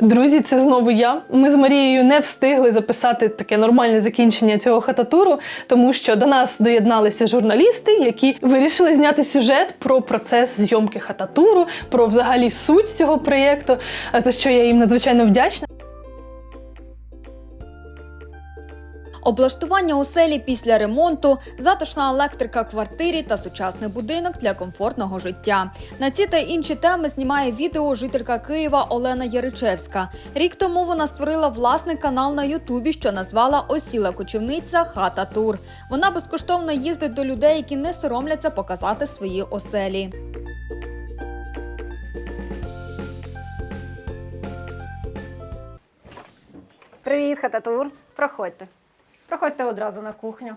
Друзі, це знову я. Ми з Марією не встигли записати таке нормальне закінчення цього хататуру, тому що до нас доєдналися журналісти, які вирішили зняти сюжет про процес зйомки хататуру, про взагалі суть цього проєкту, за що я їм надзвичайно вдячна. Облаштування оселі після ремонту, затишна електрика квартирі та сучасний будинок для комфортного життя. На ці та інші теми знімає відео жителька Києва Олена Яричевська. Рік тому вона створила власний канал на Ютубі, що назвала Осіла кочівниця Хата Тур. Вона безкоштовно їздить до людей, які не соромляться показати свої оселі. Привіт, хататур. Проходьте. Проходьте одразу на кухню.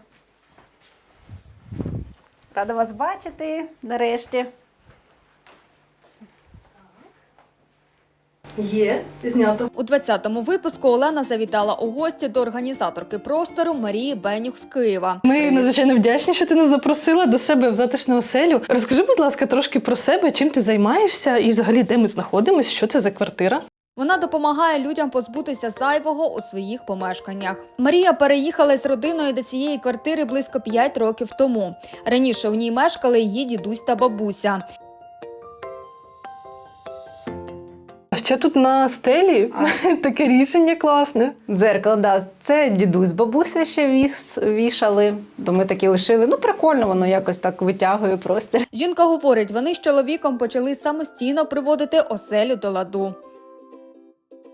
Рада вас бачити нарешті. Є знято. У 20-му випуску Олена завітала у гості до організаторки простору Марії Бенюк з Києва. Ми надзвичайно вдячні, що ти нас запросила до себе в затишну оселю. Розкажи, будь ласка, трошки про себе, чим ти займаєшся і взагалі де ми знаходимося, що це за квартира. Вона допомагає людям позбутися зайвого у своїх помешканнях. Марія переїхала з родиною до цієї квартири близько 5 років тому. Раніше у ній мешкали її дідусь та бабуся. Ще тут на стелі таке рішення класне. Дзеркало, да. Це дідусь бабуся ще віс, вішали, то ми такі лишили. Ну, прикольно, воно якось так витягує простір. Жінка говорить, вони з чоловіком почали самостійно приводити оселю до ладу.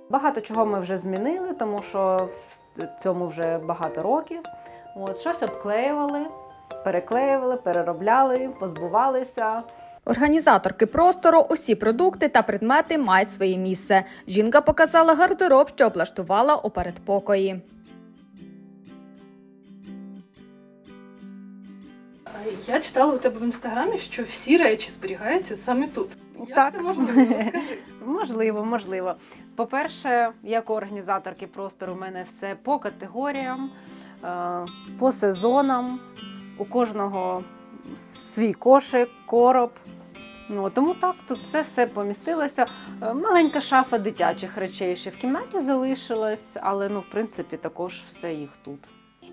Багато чого ми вже змінили, тому що в цьому вже багато років. От, щось обклеювали, переклеювали, переробляли, позбувалися. Організаторки простору усі продукти та предмети мають своє місце. Жінка показала гардероб, що облаштувала у передпокої. Я читала у тебе в інстаграмі, що всі речі зберігаються саме тут. Як Так. це можливо? Можливо, можливо. По-перше, як у організаторки простору, у мене все по категоріям, е, по сезонам. У кожного свій кошик, короб. Ну, тому так, тут все, все помістилося. Е, Маленька шафа дитячих речей ще в кімнаті залишилась, але ну, в принципі, також все їх тут.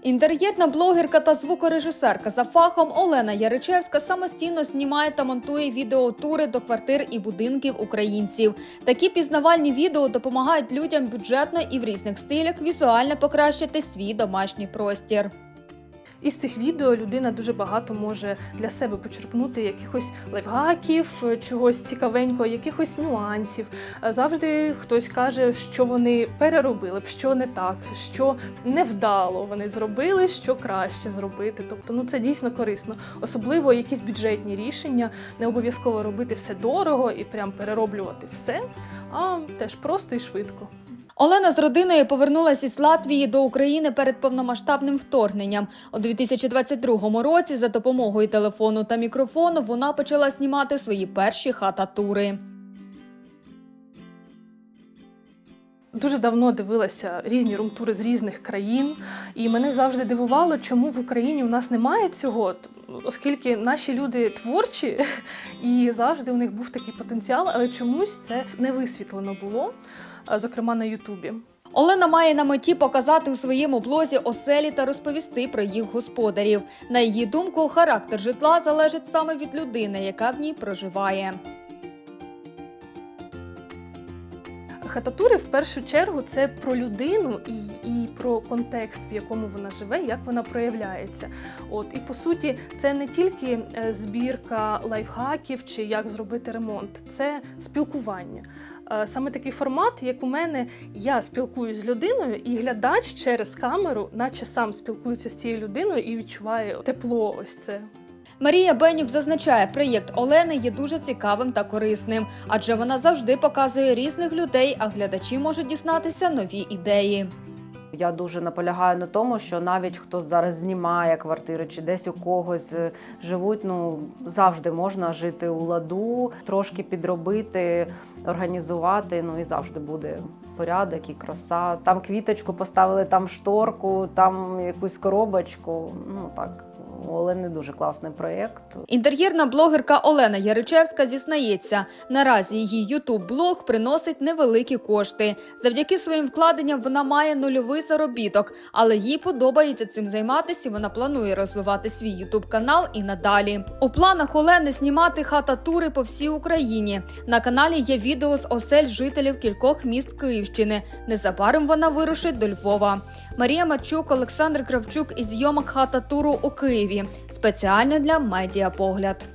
Інтер'єрна блогерка та звукорежисерка за фахом Олена Яричевська самостійно знімає та монтує відеотури до квартир і будинків українців. Такі пізнавальні відео допомагають людям бюджетно і в різних стилях візуально покращити свій домашній простір. Із цих відео людина дуже багато може для себе почерпнути якихось лайфхаків, чогось цікавенького, якихось нюансів. Е, Завжди хтось каже, що вони переробили б, що не так, що невдало вони зробили, що краще зробити. Тобто, ну це дійсно корисно. Особливо якісь бюджетні рішення, не обов'язково робити все дорого і прям перероблювати все, а теж просто і швидко. Олена з родиною повернулася із Латвії до України перед повномасштабним вторгненням. У 2022 році за допомогою телефону та мікрофону вона почала знімати свої перші хата-тури. Дуже давно дивилася різні румтури з різних країн, і мене завжди дивувало, чому в Україні у нас немає цього, оскільки наші люди творчі, і завжди у них був такий потенціал, але чомусь це не висвітлено було, зокрема на Ютубі. Олена має на меті показати у своєму блозі оселі та розповісти про їх господарів. На її думку, характер житла залежить саме від людини, яка в ній проживає. Хататури в першу чергу це про людину і, і про контекст, в якому вона живе, як вона проявляється. От і по суті, це не тільки е, збірка лайфхаків чи як зробити ремонт, це спілкування. Е, Саме такий формат, як у мене, я спілкуюсь з людиною, і глядач через камеру, наче сам спілкується з цією людиною і відчуває тепло. Ось це. Марія Бенюк зазначає, проєкт Олени є дуже цікавим та корисним, адже вона завжди показує різних людей, а глядачі можуть дізнатися нові ідеї. Я дуже наполягаю на тому, що навіть хто зараз знімає квартири чи десь у когось е, живуть, ну завжди можна жити у ладу, трошки підробити, організувати. Ну і завжди буде порядок і краса. Там квіточку поставили, там шторку, там якусь коробочку. Ну так у Олени дуже класний проєкт. Інтер'єрна блогерка Олена Яричевська зізнається, наразі її ютуб блог приносить невеликі кошти. Завдяки своїм вкладенням вона має нульовий заробіток, але їй подобається цим займатися. і Вона планує розвивати свій ютуб канал і надалі. У планах Олени знімати хата-тури по всій Україні. На каналі є відео з осель жителів кількох міст Київщини. Незабаром вона вирушить до Львова. Марія Мачук, Олександр Кравчук і зйомок хата туру у Києві. Спеціально для медіапогляд.